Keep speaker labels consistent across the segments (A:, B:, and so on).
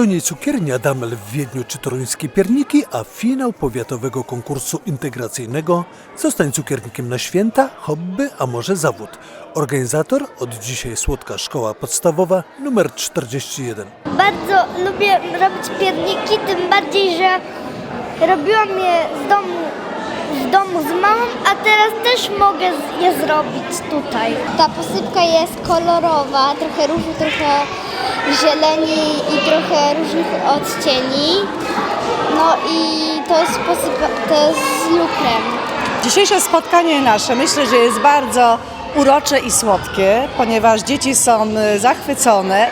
A: To nie cukiernia Damel w Wiedniu czy toruńskie pierniki, a finał powiatowego konkursu integracyjnego Zostań cukiernikiem na święta, hobby, a może zawód. Organizator od dzisiaj Słodka Szkoła Podstawowa numer 41.
B: Bardzo lubię robić pierniki, tym bardziej, że robiłam je z domu, w domu z mamą, a teraz też mogę je zrobić tutaj.
C: Ta posypka jest kolorowa, trochę różu, trochę zieleni i trochę różnych odcieni. No i to jest posypa, to jest z lukrem.
D: Dzisiejsze spotkanie nasze myślę, że jest bardzo urocze i słodkie, ponieważ dzieci są e, zachwycone.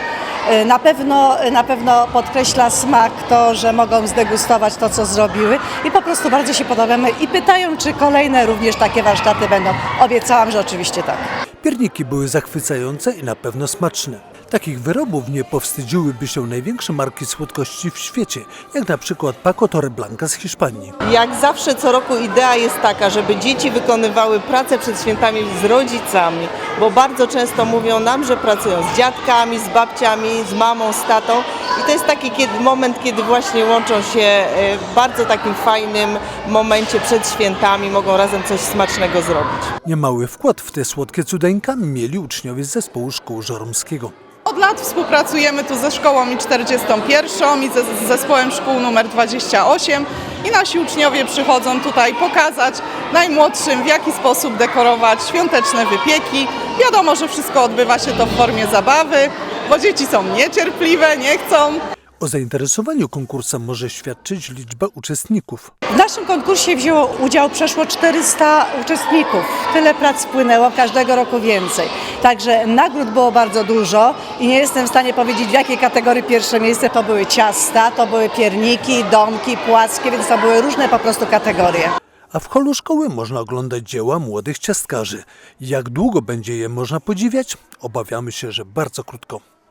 D: E, Na pewno, na pewno podkreśla smak to, że mogą zdegustować to, co zrobiły i po prostu bardzo się podobamy i pytają, czy kolejne również takie warsztaty będą. Obiecałam, że oczywiście tak.
A: Pierniki były zachwycające i na pewno smaczne. Takich wyrobów nie powstydziłyby się największe marki słodkości w świecie, jak na przykład Paco Torreblanca z Hiszpanii.
E: Jak zawsze co roku idea jest taka, żeby dzieci wykonywały pracę przed świętami z rodzicami, bo bardzo często mówią nam, że pracują z dziadkami, z babciami, z mamą, z tatą i to jest taki kiedy, moment, kiedy właśnie łączą się e, w bardzo takim fajnym momencie przed świętami, mogą razem coś smacznego zrobić.
A: Niemały wkład w te słodkie cudeńka mieli uczniowie z zespołu szkół żoromskiego.
F: Od lat współpracujemy tu ze szkołą i 41 i ze, z zespołem szkół numer 28 i nasi uczniowie przychodzą tutaj pokazać najmłodszym w jaki sposób dekorować świąteczne wypieki. Wiadomo, że wszystko odbywa się to w formie zabawy, bo dzieci są niecierpliwe, nie chcą.
A: O zainteresowaniu konkursem może świadczyć liczba uczestników.
D: W naszym konkursie wzięło udział przeszło 400 uczestników. Tyle prac wpłynęło, każdego roku więcej. Także nagród było bardzo dużo i nie jestem w stanie powiedzieć w jakiej kategorii pierwsze miejsce to były ciasta, to były pierniki, domki, płaskie, więc to były różne po prostu kategorie.
A: A w holu szkoły można oglądać dzieła młodych ciastkarzy. Jak długo będzie je można podziwiać? Obawiamy się, że bardzo krótko.